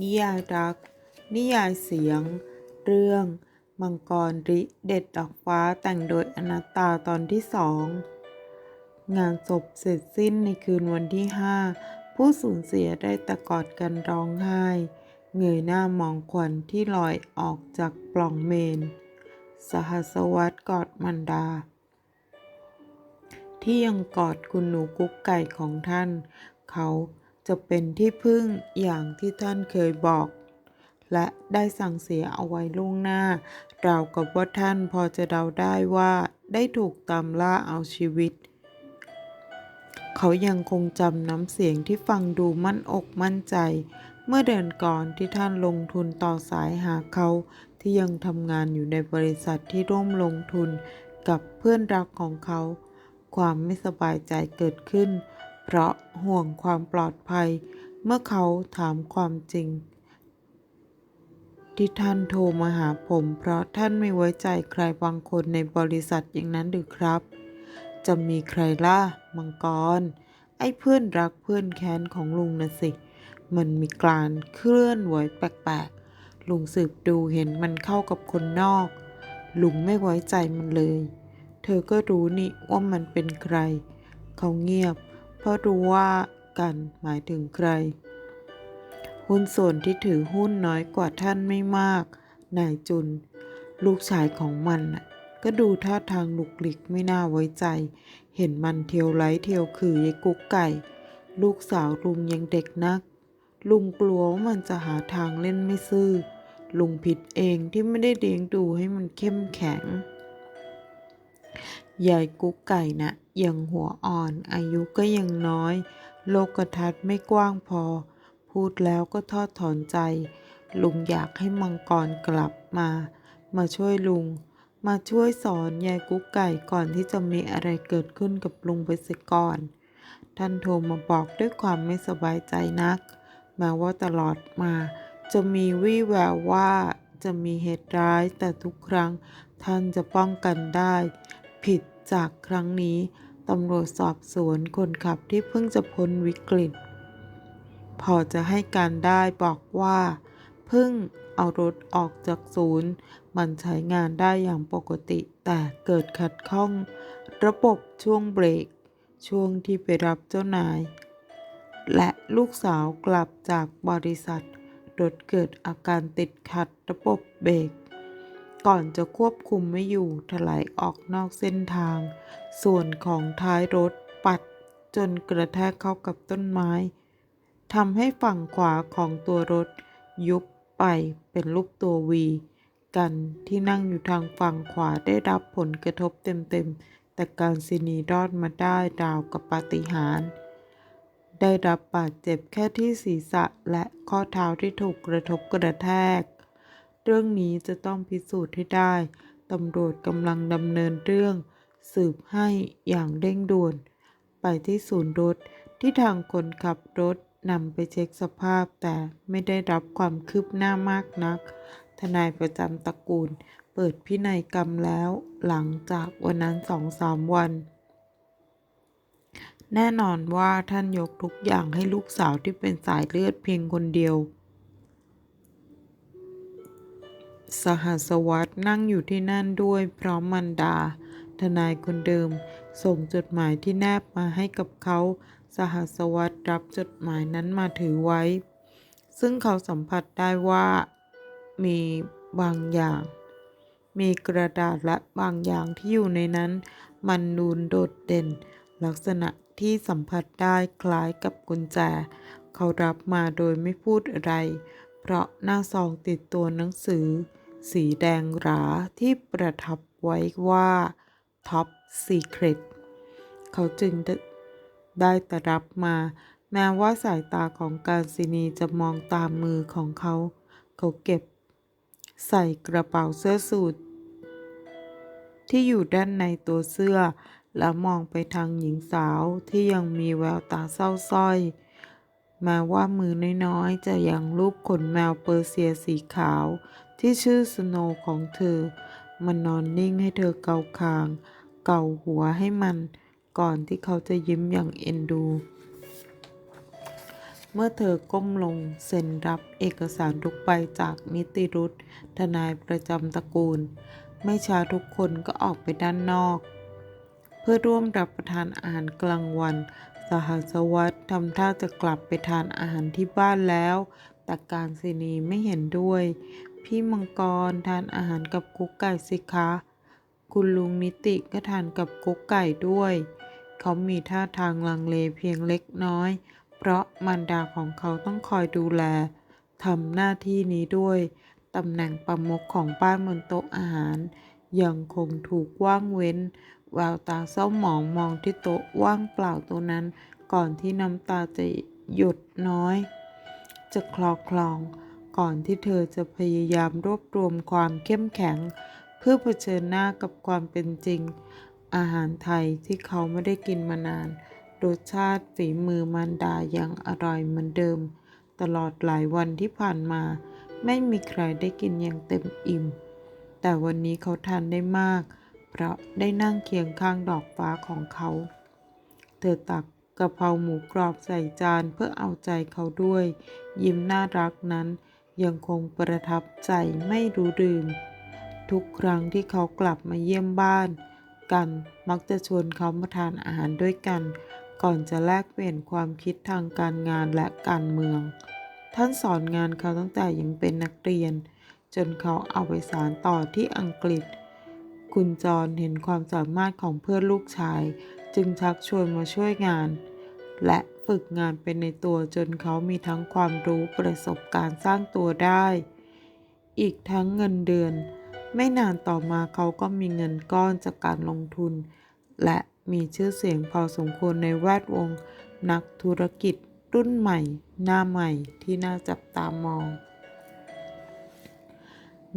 นิยายรัก นิยายเสียง เรื่อง มังกรริเด็ดดอกฟ้าแต่งโดยอนัตตาตอนที่สองงานศพเสร็จสิ้นในคืนวันที่ห้าผู้สูญเสียได้ตะกอดกันร้องไห้ เงยหน้ามองควันที่ลอยออกจากปล่องเมน สหัสวัตกอดมันดา ที่ยังกอดคุณหนูกุ๊กไก่ของท่าน เขา จะเป็นที่พึ่งอย่างที่ท่านเคยบอก และได้สั่งเสียเอาไว้ล่วงหน้าราวกับว่าท่านพอจะเดาได้ว่าได้ถูกตามล่าเอาชีวิต เขายังคงจำน้ำเสียงที่ฟังดูมั่นอกมั่นใจ เมื่อเดือนก่อนที่ท่านลงทุนต่อสายหาเขาที่ยังทำงานอยู่ในบริษัทที่ร่วมลงทุนกับเพื่อนรักของเขา ความไม่สบายใจเกิดขึ้น เพราะห่วงความปลอดภัย เมื่อเขาถามความจริง ที่ท่านโทรมาหาผม เพราะท่านไม่ไว้ใจใครบางคนในบริษัทอย่างนั้นหรือครับ จะมีใครล่ะ มังกร ไอ้เพื่อนรักเพื่อนแค้นของลุงนะสิ มันมีการเคลื่อนไหวแปลกๆ ลุงสืบดูเห็นมันเข้ากับคนนอก ลุงไม่ไว้ใจมันเลย เธอก็รู้นี่ว่ามันเป็นใคร เขาเงียบ เพราะรู้ว่ากันหมายถึงใคร หุ้นส่วนที่ถือหุ้นน้อยกว่าท่านไม่มาก นายจุน ลูกชายของมัน ก็ดูท่าทางหลุกหลิกไม่น่าไว้ใจ เห็นมันเที่ยวไล้เที่ยวขือยายกุ๊กไก่ ลูกสาวลุงยังเด็กนัก ลุงกลัวว่ามันจะหาทางเล่นไม่ซื่อ ลุงผิดเองที่ไม่ได้เลี้ยงดูให้มันเข้มแข็งยายกุ๊กไก่นะ่ะ ยังหัวอ่อน อายุก็ยังน้อย โลกทัศน์ไม่กว้างพอ พูดแล้วก็ทอดถอนใจ ลุงอยากให้มังกรกลับมา มาช่วยลุง มาช่วยสอนยายกุ๊กไก่ก่อนที่จะมีอะไรเกิดขึ้นกับลุงไปเสียก่อน ท่านโทรมาบอกด้วยความไม่สบายใจนัก แม้ว่าตลอดมา จะมีวี่แววว่าจะมีเหตุร้ายแต่ทุกครั้งท่านจะป้องกันได้ ผิดจากครั้งนี้ ตำรวจสอบสวนคนขับที่เพิ่งจะพ้นวิกฤต พอจะให้การได้บอกว่า เพิ่งเอารถออกจากศูนย์ มันใช้งานได้อย่างปกติ แต่เกิดขัดข้อง ระบบช่วงเบรก ช่วงที่ไปรับเจ้านาย และลูกสาวกลับจากบริษัท รถเกิดอาการติดขัดระบบเบรก ก่อนจะควบคุมไม่อยู่ถลายออกนอกเส้นทาง ส่วนของท้ายรถปัดจนกระแทกเข้ากับต้นไม้ทำให้ฝั่งขวาของตัวรถ ยุบไปเป็นรูปตัววีกันที่นั่งอยู่ทางฝั่งขวาได้รับผลกระทบเต็มๆ แต่การซินีรอดมาได้ดาวกับปาฏิหาริย์ได้รับบาดเจ็บแค่ที่ศีรษะและข้อเท้าที่ถูกกระทบกระแทก เรื่องนี้จะต้องพิสูจน์ให้ได้ ตำรวจกำลังดำเนินเรื่อง สืบให้อย่างเร่งด่วน ไปที่ศูนย์รถที่ทางคนขับรถนำไปเช็คสภาพแต่ไม่ได้รับความคืบหน้ามากนัก ทนายประจำตระกูล เปิดพินัยกรรมแล้วหลังจากวันนั้นสองสามวัน แน่นอนว่าท่านยกทุกอย่างให้ลูกสาวที่เป็นสายเลือดเพียงคนเดียว สหัสวัตนั่งอยู่ที่นั่นด้วย พร้อมมันดา ทนายคนเดิม ส่งจดหมายที่แนบมาให้กับเขา สหัสวัตรับจดหมายนั้นมาถือไว้ ซึ่งเขาสัมผัสได้ว่ามีบางอย่าง มีกระดาษและบางอย่างที่อยู่ในนั้น มันนูนโดดเด่น ลักษณะที่สัมผัสได้คล้ายกับกุญแจ เขารับมาโดยไม่พูดอะไร เพราะหน้าซองติดตัวหนังสือ สีแดงหราที่ประทับไว้ว่า Top Secret เขาจึงได้ตรับมา แม้ว่าสายตาของการซินีจะมองตามมือของเขา เขาเก็บ ใส่กระเป๋าเสื้อสูทที่อยู่ด้านในตัวเสื้อ แล้วมองไปทางหญิงสาวที่ยังมีแววตาเศร้าส้อยแม้ว่ามือน้อยๆ จะยังรูปขนแมวเปอร์เซียสีขาว ที่ชื่อสโนว์ของเธอ มันนอนนิ่งให้เธอเกาคาง เกาหัวให้มัน ก่อนที่เขาจะยิ้มอย่างเอ็นดู เมื่อเธอก้มลงเซ็นรับเอกสารทุกใบจากนิติรุธทนายประจำตระกูล ไม่ช้าทุกคนก็ออกไปด้านนอก เพื่อร่วมรับประทานอาหารกลางวันสหัสวัตทำท่าจะกลับไปทานอาหารที่บ้านแล้ว แต่การศินีไม่เห็นด้วย พี่มังกรทานอาหารกับกุ๊กไก่สิคะ คุณลุงนิติก็ทานกับกุ๊กไก่ด้วย เขามีท่าทางลังเลเพียงเล็กน้อย เพราะมารดาของเขาต้องคอยดูแลทำหน้าที่นี้ด้วย ตำแหน่งประมุขของบ้าบนโต๊ะอาหาร ยังคงถูกว่างเว้น แววตาเศร้าหมองมองที่โต๊ะว่างเปล่าตัวนั้น ก่อนที่น้ำตาจะหยดน้อย จะคลอคลอง ก่อนที่เธอจะพยายามรวบรวมความเข้มแข็ง เพื่อเผชิญหน้ากับความเป็นจริง อาหารไทยที่เขาไม่ได้กินมานาน รสชาติฝีมือมารดายังอร่อยเหมือนเดิม ตลอดหลายวันที่ผ่านมา ไม่มีใครได้กินอย่างเต็มอิ่ม แต่วันนี้เขาทานได้มาก เพราะได้นั่งเคียงข้างดอกฟ้าของเขา เธอตักกะเพราหมูกรอบใส่จานเพื่อเอาใจเขาด้วย ยิ้มน่ารักนั้น ยังคงประทับใจไม่รู้ลืม ทุกครั้งที่เขากลับมาเยี่ยมบ้าน กันมักจะชวนเขามาทานอาหารด้วยกัน ก่อนจะแลกเปลี่ยนความคิดทางการงานและการเมือง ท่านสอนงานเขาตั้งแต่ยังเป็นนักเรียน จนเขาเอาไปสานต่อที่อังกฤษ คุณจรเห็นความสามารถของเพื่อนลูกชาย จึงชักชวนมาช่วยงาน และฝึกงานเป็นในตัวจนเขามีทั้งความรู้ประสบการณ์สร้างตัวได้ อีกทั้งเงินเดือน ไม่นานต่อมาเขาก็มีเงินก้อนจากการลงทุน และมีชื่อเสียงพอสมควรในแวดวง นักธุรกิจรุ่นใหม่ หน้าใหม่ที่น่าจับตามอง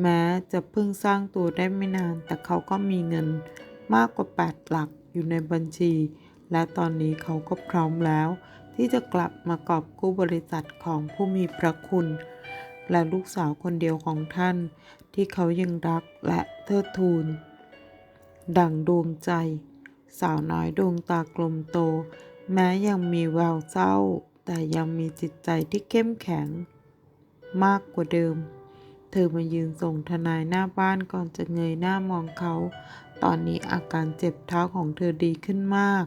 แม้จะเพิ่งสร้างตัวได้ไม่นาน แต่เขาก็มีเงินมากกว่า 8 หลักอยู่ในบัญชี และตอนนี้เขาก็พร้อมแล้ว ที่จะกลับมากอบกู้บริษัทของผู้มีพระคุณ และลูกสาวคนเดียวของท่าน ที่เขายังรักและเทิดทูน ดั่งดวงใจ สาวน้อยดวงตากลมโต แม้ยังมีแววเศร้า แต่ยังมีจิตใจที่เข้มแข็ง มากกว่าเดิม เธอมายืนส่งทนายหน้าบ้านก่อนจะเงยหน้ามองเขาตอนนี้อาการเจ็บเท้าของเธอดีขึ้นมาก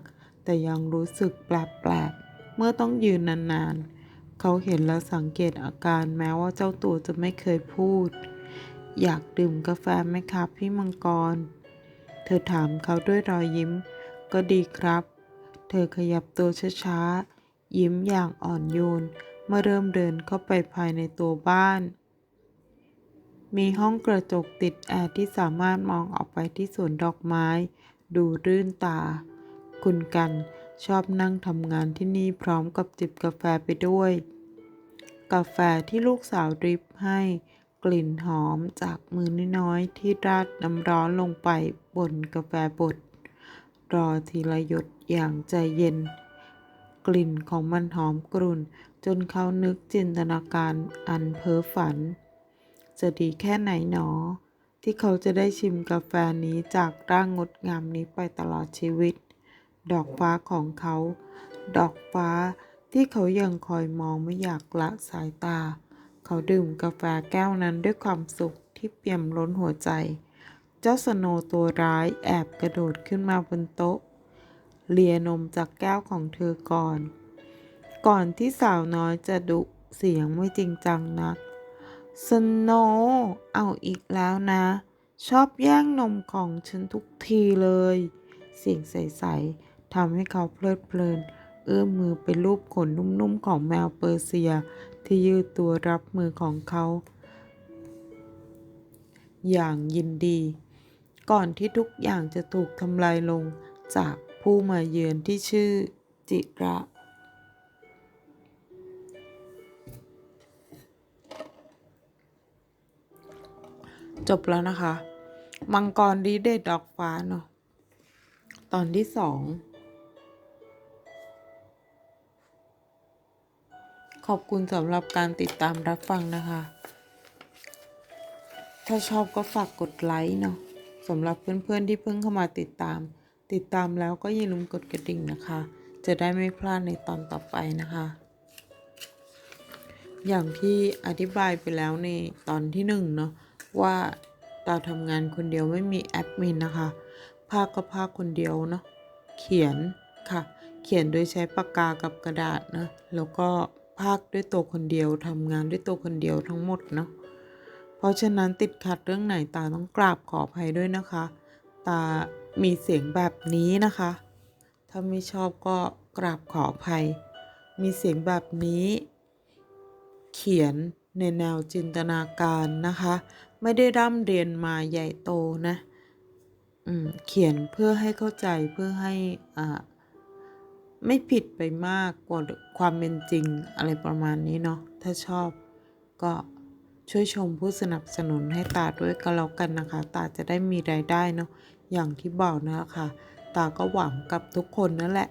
แต่ยังรู้สึกแปลกๆเมื่อต้องยืนนานๆ เขาเห็นและสังเกตอาการแม้ว่าเจ้าตัวจะไม่เคยพูด อยากดื่มกาแฟไหมครับพี่มังกร เธอถามเขาด้วยรอยยิ้ม ก็ดีครับ เธอขยับตัวช้าๆ ยิ้มอย่างอ่อนโยนเมื่อเริ่มเดินเข้าไปภายในตัวบ้าน มีห้องกระจกติดแอร์ที่สามารถมองออกไปที่สวนดอกไม้ ดูรื่นตา คุณกันชอบนั่งทำงานที่นี่พร้อมกับจิบกาแฟไปด้วย กาแฟที่ลูกสาวดริปให้กลิ่นหอมจากมือน้อยๆที่ราดน้ำร้อนลงไปบนกาแฟบด รอทีละหยดอย่างใจเย็น กลิ่นของมันหอมกรุ่น จนเขานึกจินตนาการอันเพ้อฝัน จะดีแค่ไหนหนอ ที่เขาจะได้ชิมกาแฟนี้จากร่างงดงามนี้ไปตลอดชีวิต ดอกฟ้าของเขา ดอกฟ้าที่เขายังคอยมองไม่อยากละสายตา เขาดื่มกาแฟแก้วนั้นด้วยความสุขที่เปี่ยมล้นหัวใจ เจ้าสโนตัวร้ายแอบกระโดดขึ้นมาบนโต๊ะ เลียนมจากแก้วของเธอก่อน ก่อนที่สาวน้อยจะดุเสียงไม่จริงจังนัก สโนเอาอีกแล้วนะ ชอบแย่งนมของฉันทุกทีเลย เสียงใสๆ ทำให้เขาเพลิดเพลิน เอื้อมมือไปลูบขนนุ่มๆของแมวเปอร์เซีย ที่ยืดตัวรับมือของเขา อย่างยินดี ก่อนที่ทุกอย่างจะถูกทำลายลงจากผู้มาเยือนที่ชื่อจิระจบแล้วนะคะ มังกรดีเดดดอกฟ้าเนาะ ตอนที่สอง ขอบคุณสำหรับการติดตามรับฟังนะคะ ถ้าชอบก็ฝากกดไลค์เนาะสำหรับเพื่อนๆที่เพิ่งเข้ามาติดตาม ติดตามแล้วก็อย่าลืมกดกระดิ่งนะคะ จะได้ไม่พลาดในตอนต่อไปนะคะ อย่างที่อธิบายไปแล้วในตอนที่หนึ่งเนาะว่าตาทำงานคนเดียวไม่มีแอดมินนะคะ ภาคก็ภาคคนเดียวเนาะเขียนค่ะ เขียนโดยใช้ปากกากับกระดาษนะแล้วก็ ภาคด้วยตัวคนเดียวทำงานด้วยตัวคนเดียวทั้งหมดเนาะเพราะฉะนั้นติดขัดเรื่องไหนตาต้องกราบขออภัยด้วยนะคะ ตามีเสียงแบบนี้นะคะ ถ้าไม่ชอบก็กราบขออภัย มีเสียงแบบนี้ เขียนในแนวจินตนาการนะคะ ไม่ได้ร่ำเรียนมาใหญ่โตนะเขียนเพื่อให้เข้าใจเพื่อให้อ่า ไม่ผิดไปมากกว่าความเป็นจริงอะไรประมาณนี้เนาะถ้าชอบก็ช่วยชมผู้สนับสนุนให้ตาด้วยก็แล้วกันนะคะ ตาจะได้มีรายได้เนาะอย่างที่บอกนะคะ ตาก็หวังกับทุกคนนั่นแหละ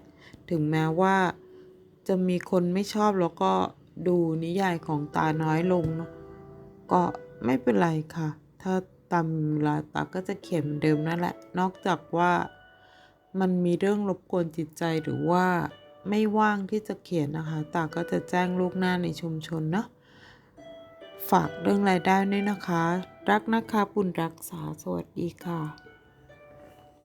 ถึงแม้ว่า จะมีคนไม่ชอบแล้วก็ดูนิยายของตาน้อยลงเนาะก็ไม่เป็นไรค่ะ ถ้าตามเวลาตาก็จะเขียนเหมือนเดิมนั่นแหละ นอกจากว่า มันมีเรื่องรบกวนจิตใจหรือว่าไม่ว่างที่จะเขียนนะคะ ตาก็จะแจ้งลูกหน้าในชุมชนเนาะ ฝากเรื่องรายได้ด้วยนะคะ รักนะคะบุญรักษา สวัสดีค่ะ